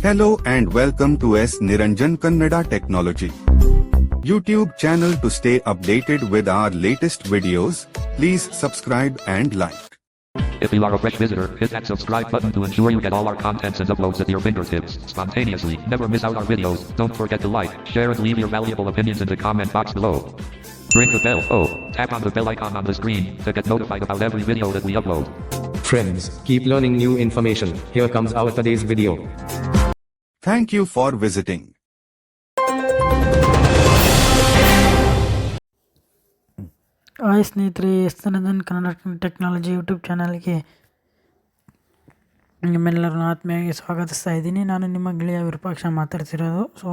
Hello and welcome to S Niranjan Kannada Technology YouTube channel to stay updated with our latest videos. Please subscribe and like. If you are a fresh visitor, hit that subscribe button to ensure you get all our contents and uploads at your fingertips spontaneously. Never miss out our videos. Don't forget to like, share, and leave your valuable opinions in the comment box below. Ring the bell. Oh, tap on the bell icon on the screen to get notified about every video that we upload. Friends, keep learning new information. Here comes our today's video. Thank you for visiting. Hi ಸ್ನೇಹಿತರೆ S Nandan Kannada technology YouTube ಚಾನಲ್ಗೆ ನಿಮ್ಮೆಲ್ಲರನ್ನು ಆತ್ಮೀಯವಾಗಿ ಸ್ವಾಗತಿಸ್ತಾ ಇದ್ದೀನಿ ನಾನು ನಿಮ್ಮ ಗೆಳೆಯ ವಿರೂಪಾಕ್ಷ ಮಾತಾಡ್ತಿರೋದು so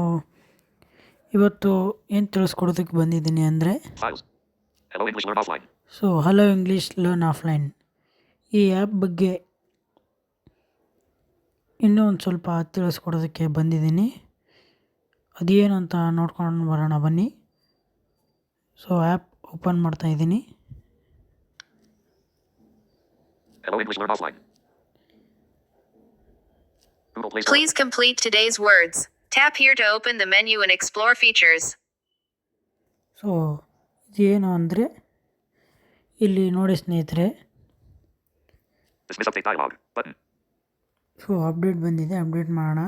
ಇವತ್ತು ಏನು ತಿಳಿಸ್ಕೊಡೋದಕ್ಕೆ ಬಂದಿದ್ದೀನಿ ಅಂದರೆ Files. Hello English Learn Offline. So hello English learn offline ಈ ಆ್ಯಪ್ ಬಗ್ಗೆ ಇನ್ನೂ ಒಂದು ಸ್ವಲ್ಪ ತಿಳಿಸ್ಕೊಡೋದಕ್ಕೆ ಬಂದಿದ್ದೀನಿ ಅದೇನು ಅಂತ ನೋಡ್ಕೊಂಡು ಬರೋಣ ಬನ್ನಿ ಸೊ ಆ್ಯಪ್ ಓಪನ್ ಮಾಡ್ತಾ ಇದ್ದೀನಿ. Please complete today's words. Tap here to open the menu and explore features. So ಇದೇನು ಅಂದರೆ ಇಲ್ಲಿ ನೋಡಿ ಸ್ನೇಹಿತರೆ Dismiss update dialog. Button. So update ಬಂದಿದೆ ಅಪ್ಡೇಟ್ ಮಾಡೋಣ.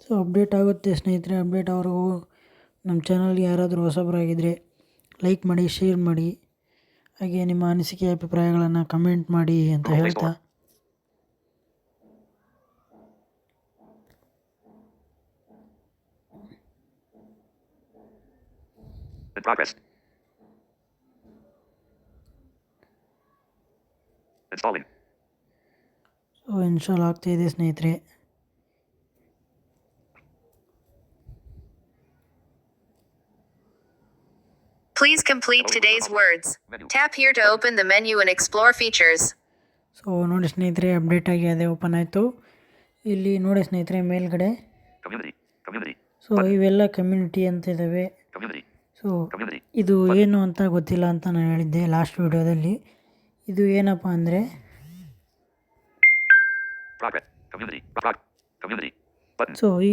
ಸೊ ಅಪ್ಡೇಟ್ ಆಗುತ್ತೆ ಸ್ನೇಹಿತರೆ. ಅಪ್ಡೇಟ್ ಅವ್ರಿಗೂ. ನಮ್ಮ ಚಾನಲ್ ಯಾರಾದರೂ ಹೊಸಬರಾಗಿದ್ದರೆ ಲೈಕ್ ಮಾಡಿ ಶೇರ್ ಮಾಡಿ. ಹಾಗೆ ನಿಮ್ಮ ಅನಿಸಿಕೆ ಅಭಿಪ್ರಾಯಗಳನ್ನು ಕಮೆಂಟ್ ಮಾಡಿ ಅಂತ ಹೇಳ್ತಾ. In progress. Installing. So install ಆಗ್ತಾಯಿದೆ ಸ್ನೇಹಿತರೆ Please complete today's words. Tap here to open the menu and explore features. So ನೋಡಿ ಸ್ನೇಹಿತರೆ ಅಪ್ಡೇಟ್ ಆಗಿ ಅದೇ ಓಪನ್ ಆಯಿತು ಇಲ್ಲಿ ನೋಡಿ ಸ್ನೇಹಿತರೆ ಮೇಲ್ಗಡೆ Community. Community. ಸೊ ಇವೆಲ್ಲ ಕಮ್ಯುನಿಟಿ ಅಂತ ಇದ್ದಾವೆ Community. ಸೊ ಇದು ಏನು ಅಂತ ಗೊತ್ತಿಲ್ಲ ಅಂತ ನಾನು ಹೇಳಿದ್ದೆ ಲಾಸ್ಟ್ ವಿಡಿಯೋದಲ್ಲಿ. ಇದು ಏನಪ್ಪ ಅಂದರೆ. ಸೊ ಈ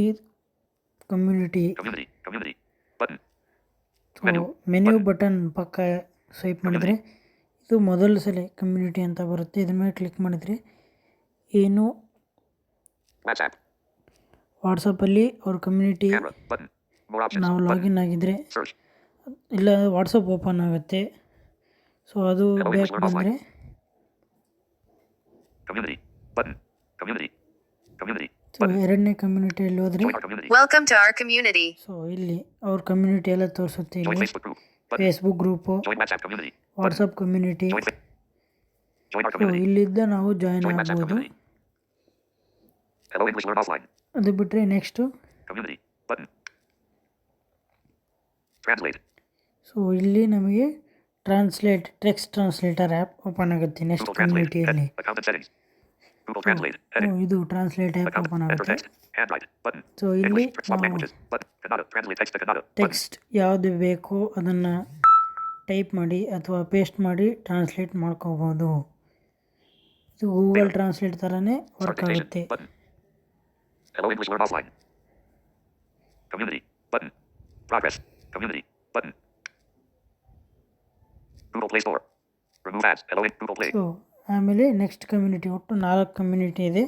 ಕಮ್ಯುನಿಟಿ ಮೆನ್ಯೂ ಬಟನ್ ಪಕ್ಕ ಸ್ವೈಪ್ ಮಾಡಿದರೆ ಇದು ಮೊದಲ ಸಲ ಕಮ್ಯುನಿಟಿ ಅಂತ ಬರುತ್ತೆ. ಇದ್ರ ಮೇಲೆ ಕ್ಲಿಕ್ ಮಾಡಿದರೆ ಏನು. ವಾಟ್ಸಪ್ಪಲ್ಲಿ ಅವ್ರ ಕಮ್ಯುನಿಟಿ. ನಾವು ಲಾಗಿನ್ Search. ಇಲ್ಲ ವಾಟ್ಸಾಪ್ ಓಪನ್ ಆಗುತ್ತೆ. ಸೊ ಅದು ಬ್ಯಾಕ್ ಬಂದರೆ. ಎರಡನೇ ಕಮ್ಯುನಿಟಿಯಲ್ಲಿ ಹೋದ್ರೆ welcome to our community so ಇಲ್ಲಿ ಅವ್ರ ಕಮ್ಯುನಿಟಿ ಎಲ್ಲ ತೋರಿಸುತ್ತೆ ಇಲ್ಲಿ. ಫೇಸ್ಬುಕ್ ಗ್ರೂಪ್ ವಾಟ್ಸಪ್ ಕಮ್ಯುನಿಟಿ ಇಲ್ಲಿದ್ದ ನಾವು ಜಾಯ್ನ್ ಆಗ್ಬೋದು. ಅದು ಬಿಟ್ಟರೆ next community button translate so ಇಲ್ಲಿ ನಮಗೆ translate text translator app open ಆಗುತ್ತೆ ನೆಕ್ಸ್ಟ್ ಕಮ್ಯುನಿಟಿಯಲ್ಲಿ ಇದು ಟ್ರಾನ್ಸ್ಲೇಟ್ ಆ್ಯಪ್ ಓಪನ್ ಆಗುತ್ತೆ. ಸೊ ಇಲ್ಲಿ ಟೆಕ್ಸ್ಟ್ ಯಾವುದು ಬೇಕೋ ಅದನ್ನು ಟೈಪ್ ಮಾಡಿ ಅಥವಾ ಪೇಸ್ಟ್ ಮಾಡಿ ಟ್ರಾನ್ಸ್ಲೇಟ್ ಮಾಡ್ಕೋಬೋದು. ಇದು ಗೂಗಲ್ ಟ್ರಾನ್ಸ್ಲೇಟ್ ಥರನೇ ವರ್ಕ್ ಆಗುತ್ತೆ. Community button progress community button Google Play Store. Remove ads. Hello in Google Play. So ಆಮೇಲೆ ನೆಕ್ಸ್ಟ್ ಕಮ್ಯುನಿಟಿ ಒಟ್ಟು ನಾಲ್ಕು ಕಮ್ಯುನಿಟಿ ಇದೆ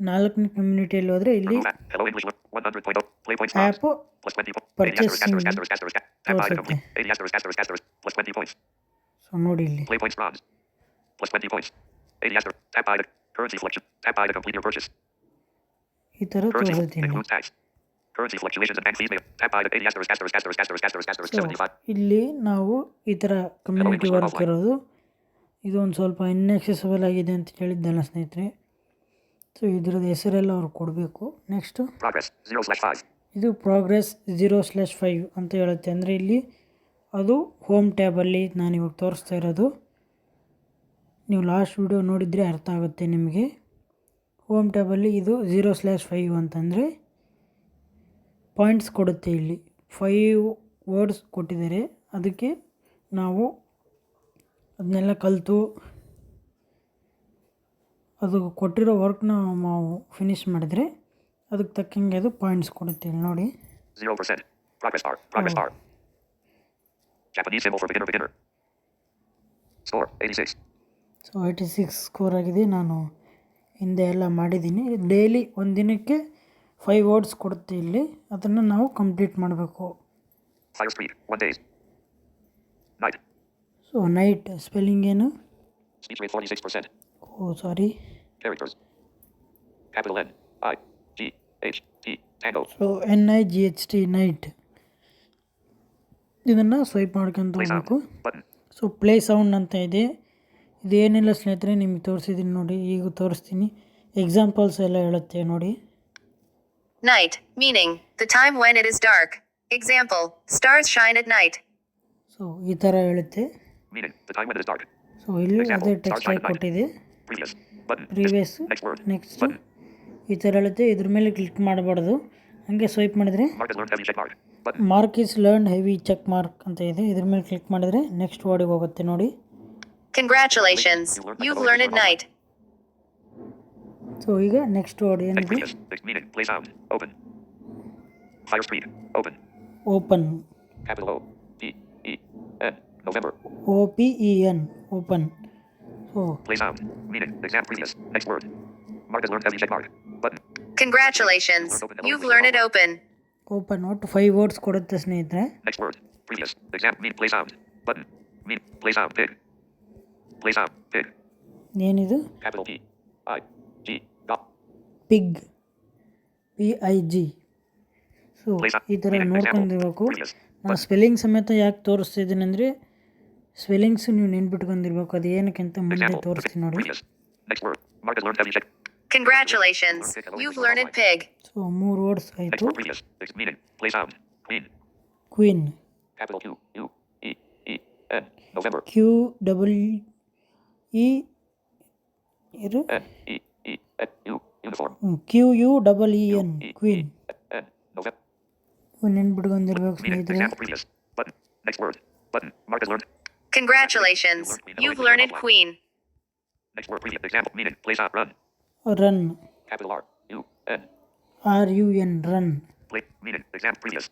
ನಾಲ್ಕನೇ ಕಮ್ಯುನಿಟಿಯಲ್ಲಿ ಹೋದರೆ ಇಲ್ಲಿ Remove ad. Hello English Learn 100.0. Play points. stars. App Plus 20 points. Purchase asterisk, asterisk, in- asterisk, asterisk, Tap by ತೋರಿಸುತ್ತೆ. complete. 80 asterisk, asterisk, asterisk. Plus 20 points. So ನೋಡಿ ಇಲ್ಲಿ Play points bronze. Plus 20 points. 80 asterisk. Tap by the currency selection. Tap by to complete your purchase. ಈ ಥರ Currency ತೋರಿಸುತ್ತೆ ಇಲ್ಲಿ includes tax. Currency fluctuations and bank fees. may- Tap by the 80 asterisk, asterisk, asterisk, asterisk, asterisk, asterisk, 75. ಇಲ್ಲಿ ನಾವು ಈ ಥರ community work ಇರೋದು ಇದು ಒಂದು ಸ್ವಲ್ಪ ಇನ್ಎಕ್ಸೆಸಿಬಲ್ ಆಗಿದೆ ಅಂತ ಹೇಳಿದ್ದಲ್ಲ ಸ್ನೇಹಿತರೆ ಸೊ ಇದ್ರದ್ದು ಹೆಸರೆಲ್ಲ ಅವ್ರು ಕೊಡಬೇಕು ನೆಕ್ಸ್ಟು Progress. 0 slash 5. ಇದು ಪ್ರೋಗ್ರೆಸ್ ಝೀರೋ ಸ್ಲ್ಯಾಶ್ ಫೈವ್ ಅಂತ ಹೇಳುತ್ತೆ ಅಂದರೆ ಇಲ್ಲಿ ಅದು ಹೋಮ್ ಟ್ಯಾಬಲ್ಲಿ ನಾನು ಇವಾಗ ತೋರಿಸ್ತಾ ಇರೋದು ನೀವು ಲಾಸ್ಟ್ ವಿಡಿಯೋ ನೋಡಿದರೆ ಅರ್ಥ ಆಗುತ್ತೆ ನಿಮಗೆ ಹೋಮ್ ಟ್ಯಾಬಲ್ಲಿ ಇದು ಝೀರೋ ಸ್ಲ್ಯಾಶ್ ಫೈವ್ ಅಂತಂದರೆ ಪಾಯಿಂಟ್ಸ್ ಕೊಡುತ್ತೆ ಇಲ್ಲಿ ಫೈವ್ ವರ್ಡ್ಸ್ ಕೊಟ್ಟಿದ್ದಾರೆ ಅದಕ್ಕೆ ನಾವು ಅದನ್ನೆಲ್ಲ ಕಲಿತು ಅದು ಕೊಟ್ಟಿರೋ ವರ್ಕ್ನ ನಾವು ಫಿನಿಶ್ ಮಾಡಿದರೆ ಅದಕ್ಕೆ ತಕ್ಕಂಗೆ ಅದು ಪಾಯಿಂಟ್ಸ್ ಕೊಡುತ್ತೆ ಇಲ್ಲಿ ನೋಡಿ 0%. Progress bar. Progress bar. Japanese symbol for beginner beginner. Score 86. So eighty six score ಆಗಿದೆ ನಾನು ಹಿಂದೆ ಎಲ್ಲ ಮಾಡಿದ್ದೀನಿ ಡೈಲಿ ಒಂದು ದಿನಕ್ಕೆ ಫೈವ್ ವರ್ಡ್ಸ್ ಕೊಡುತ್ತೆ ಇಲ್ಲಿ ಅದನ್ನು ನಾವು ಕಂಪ್ಲೀಟ್ ಮಾಡಬೇಕು Fire speed. 1 days. Night. So night spelling ಏನು Speech rate 46%. Oh sorry. So N I G H T night ಇದನ್ನು ಸ್ವೈಪ್ ಮಾಡ್ಕೊಂತ ಹೋಗ್ಬೇಕು ಸೊ ಪ್ಲೇ ಸೌಂಡ್ ಅಂತ ಇದೆ ಇದೇನಿಲ್ಲ ಸ್ನೇಹಿತರೆ ನಿಮಗೆ ತೋರಿಸಿದ್ದೀನಿ ನೋಡಿ ಈಗ ತೋರಿಸ್ತೀನಿ ಎಕ್ಸಾಂಪಲ್ಸ್ ಎಲ್ಲ ಹೇಳುತ್ತೆ ನೋಡಿ Night, meaning the time when it is dark. Example, stars shine at night. So ಈ ಥರ ಹೇಳುತ್ತೆ Meaning. The time when it is dark. So ಇಲ್ಲಿ Example, ಅದೇ stars ಟೆಕ್ಸ್ಟ್ shine ಆಗಿ at night. ಕೊಟ್ಟಿದೆ Previous. Button. Previous Next word. Next Button. ಈ ಥರ ಹೇಳುತ್ತೆ ಇದ್ರ ಮೇಲೆ ಕ್ಲಿಕ್ ಮಾಡಬಾರ್ದು ಹಂಗೆ ಸ್ವೈಪ್ ಮಾಡಿದರೆ Mark has learned heavy check mark. Button. Mark is learn heavy check mark ಅಂತ ಇದೆ ಇದ್ರ ಮೇಲೆ ಕ್ಲಿಕ್ ಮಾಡಿದರೆ ನೆಕ್ಸ್ಟ್ ವರ್ಡಿಗೆ ಹೋಗುತ್ತೆ ನೋಡಿ Congratulations, you've learned at night. So ಈಗ ನೆಕ್ಸ್ಟ್ ವರ್ಡ್ Next ಏನಿದೆ previous. Next meaning. Play sound. Open. Fire speed. Open. Open Capital O. D. E. N. November. O P E N open so Play sound. Meaning. Exam previous. Next word. Mark has learned heavy check mark. Button. Congratulations, you've learned it open. Open ಒಟ್ಟು five words ಕೊಡುತ್ತೆ ಸ್ನೇಹಿತರೆ Next word. Previous. Exam. Mean. Play sound. Button. Mean. Play sound. Pig. Play sound. Pig. ಏನಿದು Capital P. I. G. pig P I G so. ಈ ಥರ. ನೋಡ್ಕೊಂಡಿರ್ಬೇಕು. ನಾನು spelling ಸಮೇತ ಯಾಕೆ ತೋರಿಸ್ತಿದ್ದೀನಿ ಅಂದರೆ ಸ್ಪೆಲ್ಲಿಂಗ್ಸು ನೀವು ನೆನ್ಪಿಟ್ಕೊಂಡಿರ್ಬೇಕು ಅದು ಏನಕ್ಕೆ ಅಂತ ಮುಂದೆ ತೋರಿಸ್ತೀನಿ ನೋಡಿ. Congratulations, you've learned pig. So ಮೂರು ವರ್ಡ್ಸ್ ಆಯಿತು word. Previous. Next meaning. Play sound. Queen. Queen Capital Q. U. E. E. N. November. Q double E ಇರು N. E. E. N. U. Uniform. Q U double E N E. Queen E. N. November. ನೆನ್ಪಿಟ್ಕೊಂಡಿರ್ಬೇಕು Meaning. ಸ್ನೇಹಿತರೆ Example. Previous. Button. Next word. Button. Mark has learned. Congratulations, you've learned it queen. Next word. Previous. Example. Meaning. Play sound. Run. Run Capital R. U. N. R U N run Play. Meaning. Example. Previous.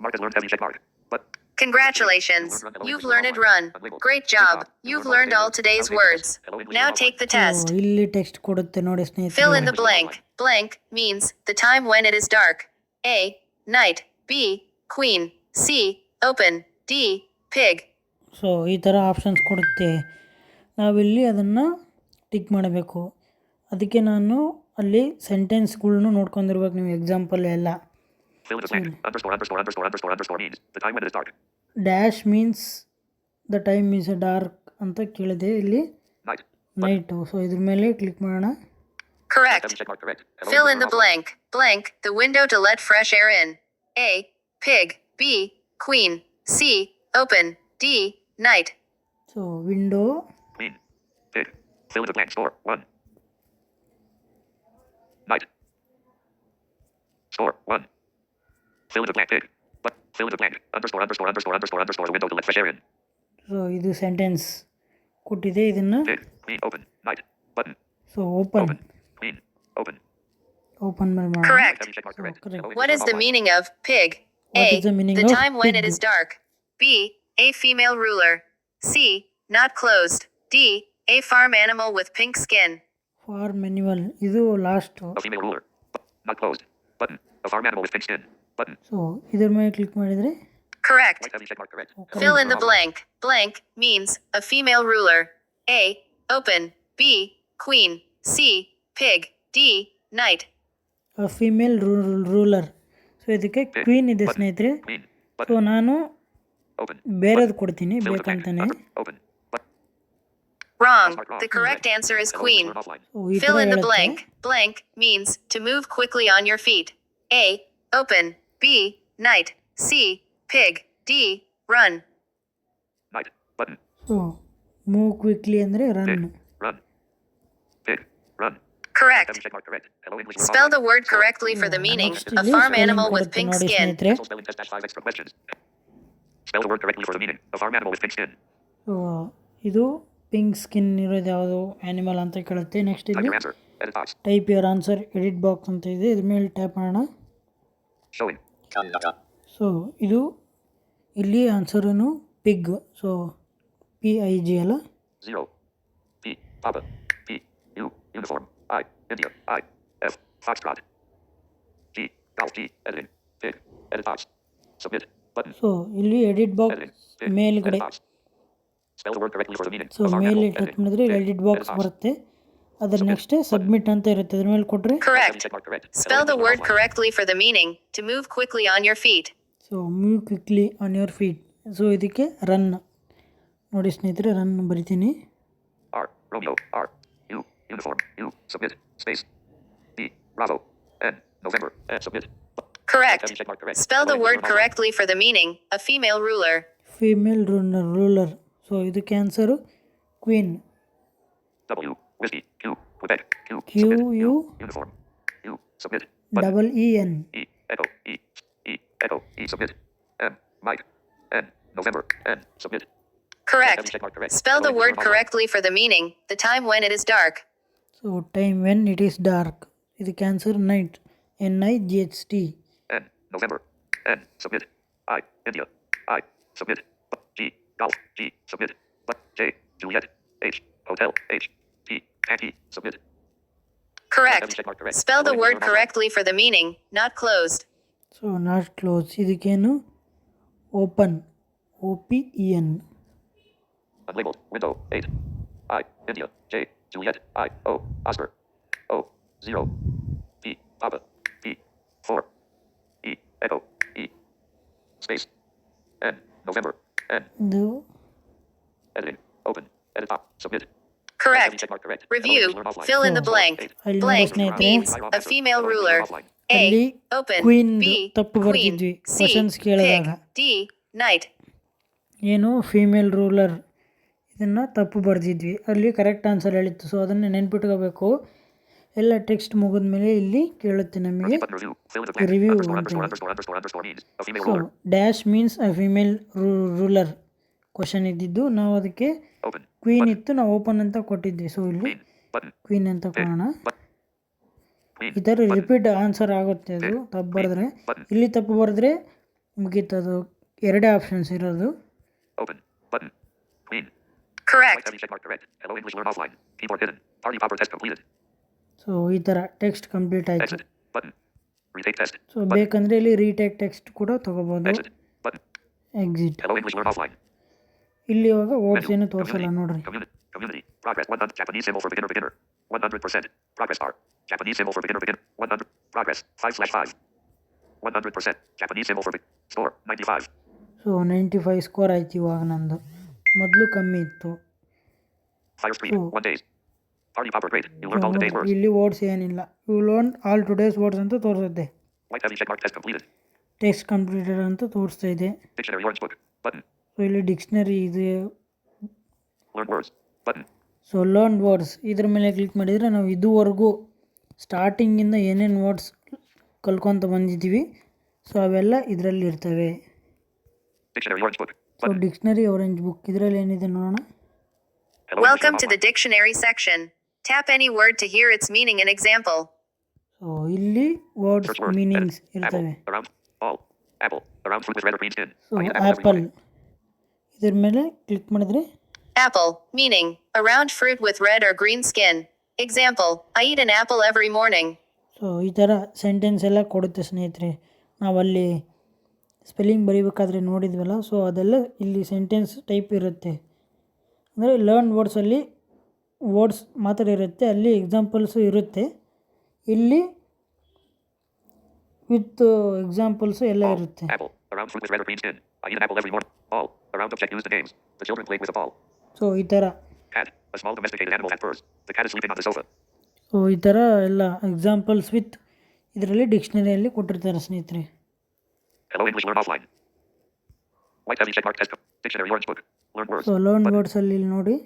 Mark has learned heavy check mark. But. Congratulations, you've learned run. Great job, you've learned all today's words. Now take the test. So, ಇಲ್ಲಿ text ಕೊಡುತ್ತೆ ನೋಡಿ Fill in ಸ್ನೇಹಿತರೆ the blank. Blank means the time when it is dark. A. Night. B. Queen. C. Open. D. Pig. So ಈ ಥರ options ಕೊಡುತ್ತೆ ನಾವಿಲ್ಲಿ ಅದನ್ನು tick ಮಾಡಬೇಕು ಅದಕ್ಕೆ ನಾನು ಅಲ್ಲಿ ಸೆಂಟೆನ್ಸ್ಗಳ್ನು ನೋಡ್ಕೊಂಡಿರ್ಬೇಕು ನೀವು ಎಕ್ಸಾಂಪಲ್ ಎಲ್ಲ Fill in the blank. Underscore. Underscore. Underscore. Underscore. Underscore means the time when it is dark. Dash means the time is a dark ಅಂತ ಕೇಳಿದೆ ಇಲ್ಲಿ Night. ನೈಟು ಸೊ ಇದ್ರ ಮೇಲೆ ಕ್ಲಿಕ್ ಮಾಡೋಣ Correct. Heavy check mark. Correct. Hello, Fill in Mr. the Alpha. blank. Blank, the window to let fresh air in. A. Pig. B. Queen. C. Open. D. Night. So window Queen. Pig. Fill in the blank. Score. One. Night. Fill in the blank. Pig. But fill in the blank. Underscore. Underscore. Underscore. Underscore. Underscore. The window to let fresh air in. So ಇದು sentence ಕೊಟ್ಟಿದೆ ಇದನ್ನು Pig. Queen. Open. Night. Button. So open Open. Queen. Open. Open ಮೇಲೆ ಮಾಡೋಣ Correct. Heavy check mark. Correct. correct. Hello, What Mr. is the Alpha. meaning of pig? What A. is the meaning the of time when it pig? is dark. B. A female ruler. C. Not closed. D. A farm animal with pink skin. For manual ಇದು last A female ruler. But not closed. Button. A farm animal with pink skin. Button. So ಇದ್ರ ಮೇಲೆ click ಮಾಡಿದರೆ Correct. Fill in the blank. Blank means a female ruler. A. Open. B. Queen. C. Pig. D. Night. Female ruler so ಇದಕ್ಕೆ queen ಇದೆ ಸ್ನೇಹಿತರೆ Queen. ಸೊ Button. ನಾನು Open. ಬೇರೆದು ಕೊಡ್ತೀನಿ Fill in the blank. ಬೇಕಂತಾನೆ Open. Wrong. The correct answer is queen. Offline. ಈ ಥರ Fill in the ಹೇಳುತ್ತೆ blank. Blank means to move quickly on your feet. A. Open. B. Knight. C. Pig. D. Run. Knight. Button. So, move quickly ಅಂದರೆ run. Pig. Run. Pig. Run. Correct. Spell the word correctly for the meaning. A farm animal with pink skin. Spelling test five extra questions. Spell the word correctly for the meaning. A farm animal with pink skin. So, ಇದು pink skin ಇರೋದು ಯಾವುದು animal ಅಂತ ಕೇಳುತ್ತೆ next ಇಲ್ಲಿ. Type your answer edit box ಅಂತ ಇದೆ ಇದ್ರ ಮೇಲೆ ಟ್ಯಾಪ್ ಮಾಡೋಣ. ಸೊ ಇದು ಇಲ್ಲಿ ಆನ್ಸರನು pig so P I G ಅಲ್ಲ. ಸೊ ಇಲ್ಲಿ ಎಡಿಟ್ ಬಾಕ್ಸ್ ಮೇಲ್ಗಡೆ ಸೊ ಮೇಲೆ ಟಚ್ ಮಾಡಿದ್ರೆ ಎಡಿಟ್ Edit ಬಾಕ್ಸ್ box. ಬರುತ್ತೆ ಅದ್ರ ನೆಕ್ಸ್ಟ್ ಸಬ್ಮಿಟ್ ಅಂತ ಇರುತ್ತೆ ಅದ್ರ ಮೇಲೆ ಕೊಟ್ಟರೆ Correct. Check mark correct. Spell the word Online. correctly for the meaning to move quickly on your feet. So move quickly on your feet so ಇದಕ್ಕೆ run ನೋಡಿ ಸ್ನೇಹಿತರೆ ರನ್ ಬರಿತೀನಿ R. Romeo. R. U. Uniform. U. Submit. Space. B. Bravo. N. November. N. Submit. Correct. Check mark correct. Spell the Hello, word English correctly for the meaning a female ruler. Female runner ruler so ಇದಕ್ಕೆ answer queen W. Whiskey. Q. Quebec. Q. Q submit, U. Uniform. U. Submit. Button. Double E N. E. Echo. E. E. Echo. E. Submit. M. Mike. N. November. N. Submit. Correct. correct. Spell the word correctly for the meaning. The time when it is dark. So time when it is dark. It is cancer night. N I G H T. N. November. N. Submit. I. India. I. Submit. G. Golf. G. Submit. J. Juliet. H. Hotel. H. P. Panty. Submit. Correct. Check mark correct. Spell the Hello, word English correctly for the meaning not closed. So not close ಇದಕ್ಕೇನು open O P E N Unlabeled. Window. 8. I. India. J. Juliet. I. O. Oscar. O. 0. P. Papa. P. 4. E. Echo. E. Space. N. November. N. ಇದು Editing. Open. Edit top. Submit. Correct. Review. Fill in the Oh. blank. ಅಲ್ಲಿ Blank ಸ್ನೇಹಿತರೆ means a female ruler. ಅಲ್ಲಿ A. Open. Queen B. ತಪ್ಪು Queen. ಬರ್ತಿದ್ವಿ C. Questions ಕೇಳಿದಾಗ Pig. D. Knight. ಏನು female ruler ಇದನ್ನು ತಪ್ಪು ಬರೆದಿದ್ವಿ ಅಲ್ಲಿ ಕರೆಕ್ಟ್ ಆನ್ಸರ್ ಹೇಳಿತ್ತು ಸೊ ಅದನ್ನು ನೆನ್ಪಿಟ್ಕೋಬೇಕು ಎಲ್ಲ ಟೆಕ್ಸ್ಟ್ ಮುಗಿದ್ಮೇಲೆ ಇಲ್ಲಿ ಕೇಳುತ್ತೆ ನಮಗೆ review. Fill in the blank. Review Underscore, ಅಂತ underscore, underscore, underscore, underscore means a female so ruler. Dash means a female ruler question ಇದ್ದಿದ್ದು ನಾವು ಅದಕ್ಕೆ Open. ಕ್ವೀನ್ ಇತ್ತು ನಾವು ಓಪನ್ ಅಂತ ಕೊಟ್ಟಿದ್ವಿ. ಸೊ ಇಲ್ಲಿ ಕ್ವೀನ್ ಅಂತ ಕೊಡೋಣ. ಇದರ ರಿಪೀಟ್ ಆನ್ಸರ್ ಆಗುತ್ತೆ ಅದು ತಪ್ಪು ಬರೆದ್ರೆ. ಇಲ್ಲಿ ತಪ್ಪು ಬರೆದ್ರೆ ನಮಗೆ ಅದು. ಎರಡೇ ಆಪ್ಷನ್ಸ್ ಇರೋದು. ಸೊ ಈ ಥರ ಟೆಕ್ಸ್ಟ್ ಕಂಪ್ಲೀಟ್ ಆಯಿತು. ಸೊ ಬೇಕಂದ್ರೆ ಇಲ್ಲಿ ರೀಟೇಕ್ ಟೆಕ್ಸ್ಟ್ ಕೂಡ ತಗೋಬೋದು. ಎಕ್ಸಿಟ್ ಇಲ್ಲಿ ಇವಾಗ ವಾಡ್ಸ್ ಏನು ತೋರಿಸಲ್ಲ ನೋಡ್ರಿ. ಸೊ ನೈಂಟಿ ಫೈವ್ ಸ್ಕೋರ್ ಆಯ್ತು ಇವಾಗ ನಂದು. ಮೊದಲು ಕಮ್ಮಿ ಇತ್ತು. ಇಲ್ಲಿ ವರ್ಡ್ಸ್ ಏನಿಲ್ಲ. You learn all today's words ಅಂತ ತೋರಿಸುತ್ತೆ. ಟೆಸ್ಟ್ ಕಂಪ್ಲೀಟೆಡ್ ಅಂತ ತೋರಿಸ್ತಾ ಇದೆ. ಇಲ್ಲಿ ಡಿಕ್ಷನರಿ ಇದೆ. ಸೊ ಲರ್ನ್ ವರ್ಡ್ಸ್ ಇದ್ರ ಮೇಲೆ ಕ್ಲಿಕ್ ಮಾಡಿದರೆ ನಾವು ಇದುವರೆಗೂ ಸ್ಟಾರ್ಟಿಂಗಿಂದ ಏನೇನು ವರ್ಡ್ಸ್ ಕಲ್ಕೊತ ಬಂದಿದ್ದೀವಿ. ಸೊ ಅವೆಲ್ಲ ಇದರಲ್ಲಿ ಇರ್ತವೆ. ಸೊ ಡಿಕ್ಷನರಿ ಆರೆಂಜ್ ಬುಕ್ ಇದರಲ್ಲಿ ಏನಿದೆ ನೋಡೋಣ? Welcome to the dictionary section tap any word to hear its meaning in example so ಇಲ್ಲಿ ವರ್ಡ್ಸ್ ಮೀನಿಂಗ್ಸ್ ಇರ್ತವೆ. ಸೊ ಆಪಲ್ ಇದರ ಮೇಲೆ ಕ್ಲಿಕ್ ಮಾಡಿದ್ರೆ apple meaning a round fruit with red or green skin example I eat an apple every morning so ಈ ಥರ sentence ಎಲ್ಲ ಕೊಡುತ್ತೆ ಸ್ನೇಹಿತರೆ. ನಾವು ಅಲ್ಲಿ ಸ್ಪೆಲ್ಲಿಂಗ್ ಬರೀಬೇಕಾದ್ರೆ ನೋಡಿದ್ವಲ್ಲ ಸೊ ಅದೆಲ್ಲ ಇಲ್ಲಿ ಸೆಂಟೆನ್ಸ್ ಟೈಪ್ ಇರುತ್ತೆ. ಅಂದರೆ ಲರ್ನ್ ವರ್ಡ್ಸಲ್ಲಿ ವರ್ಡ್ಸ್ ಮಾತ್ರ ಇರುತ್ತೆ ಅಲ್ಲಿ ಎಕ್ಸಾಂಪಲ್ಸು ಇರುತ್ತೆ. ಇಲ್ಲಿ ವಿತ್ ಎಕ್ಸಾಂಪಲ್ಸು ಎಲ್ಲ ಇರುತ್ತೆ. A round object used in games. The children played with a ball. So ಈ ಥರ Cat. A small domesticated animal has furs. The cat is sleeping on the sofa. So ಈ ಥರ ಎಲ್ಲ examples with ಇದರಲ್ಲಿ ಡಿಕ್ಷನರಿಯಲ್ಲಿ ಕೊಟ್ಟಿರ್ತಾರೆ ಸ್ನೇಹಿತರೆ Hello English learn offline. White heavy check mark test. Dictionary orange book. Learn words. So learn ವರ್ಡ್ಸಲ್ಲಿ ಇಲ್ಲಿ ನೋಡಿ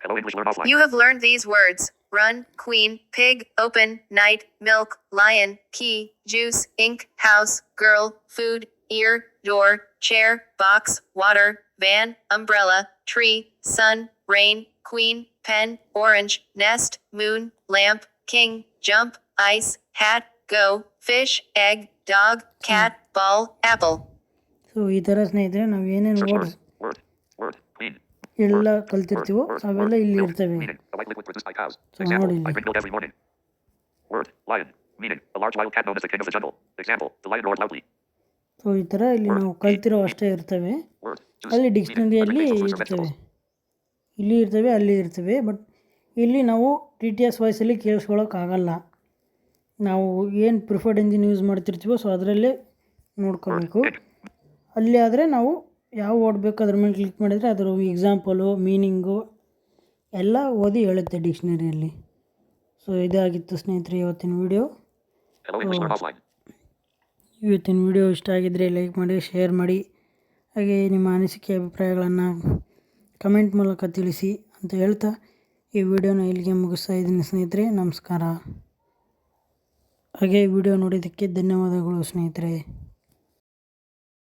Hello English learn offline. You have learned these words run, queen, pig, open, night, milk, lion, key, juice, ink, house, girl, food, ear, door, chair, box, water, van, umbrella, tree, sun, rain, queen, pen, orange, nest, moon, lamp, king, jump, ice, hat, go, fish, egg, dog, cat, ball, apple. So ಈ ಥರ ಸ್ನೇಹಿತರೆ ನಾವು ಏನೇನು Search words word. Word. Word. Clean. ಎಲ್ಲ ಕಲ್ತಿರ್ತೀವೋ Word. ಅವೆಲ್ಲ ಇಲ್ಲಿ Milk. ಇರ್ತವೆ Meaning. A white liquid produced by cows. So, Example. ನೋಡಿ I ಇಲ್ಲಿ. drink milk every morning. Word. Lion. Meaning. A large wild cat known as the king of the jungle. Example. The lion roared loudly. So ಈ ಥರ ಇಲ್ಲಿ ನಾವು ಕಲ್ತಿರೋ ಅಷ್ಟೇ ಇರ್ತವೆ. ಅಲ್ಲಿ. ಡಿಕ್ಷನರಿಯಲ್ಲಿ ಇರ್ತವೆ. ಇಲ್ಲಿ ಇರ್ತವೆ, ಅಲ್ಲಿ ಇರ್ತವೆ. ಬಟ್ ಇಲ್ಲಿ ನಾವು ಟಿ ಟಿ ಎಸ್ ವಾಯ್ಸಲ್ಲಿ ಕೇಳಿಸ್ಕೊಳ್ಳೋಕ್ಕಾಗಲ್ಲ ನಾವು ಏನು ಪ್ರಿಫರ್ಡ್ ಇಂಜಿನ್ ಯೂಸ್ ಮಾಡ್ತಿರ್ತೀವೋ ಸೊ ಅದರಲ್ಲೇ ನೋಡ್ಕೋಬೇಕು. ಅಲ್ಲಿ ಆದರೆ ನಾವು ಯಾವ ವರ್ಡ್ ಬೇಕು, ಅದ್ರ ಮೇಲೆ ಕ್ಲಿಕ್ ಮಾಡಿದರೆ ಅದರ ಎಕ್ಸಾಂಪಲು ಮೀನಿಂಗು ಎಲ್ಲ ಓದಿ ಹೇಳುತ್ತೆ ಡಿಕ್ಷನರಿಯಲ್ಲಿ ಸೊ ಇದಾಗಿತ್ತು ಸ್ನೇಹಿತರೆ ಇವತ್ತಿನ video Hello English Learn Offline. ಇವತ್ತಿನ ವಿಡಿಯೋ ಇಷ್ಟ ಆಗಿದ್ದರೆ ಲೈಕ್ ಮಾಡಿ, ಶೇರ್ ಮಾಡಿ, ಹಾಗೆ ನಿಮ್ಮ ಅನಿಸಿಕೆ ಅಭಿಪ್ರಾಯಗಳನ್ನು ಕಮೆಂಟ್ ಮೂಲಕ ತಿಳಿಸಿ ಅಂತ ಹೇಳ್ತಾ ಈ ವಿಡಿಯೋನ ಇಲ್ಲಿಗೆ ಮುಗಿಸ್ತಾ ಇದ್ದೀನಿ ಸ್ನೇಹಿತರೆ. ನಮಸ್ಕಾರ. ಹಾಗೆ ವಿಡಿಯೋ ನೋಡಿದ್ದಕ್ಕೆ ಧನ್ಯವಾದಗಳು ಸ್ನೇಹಿತರೆ.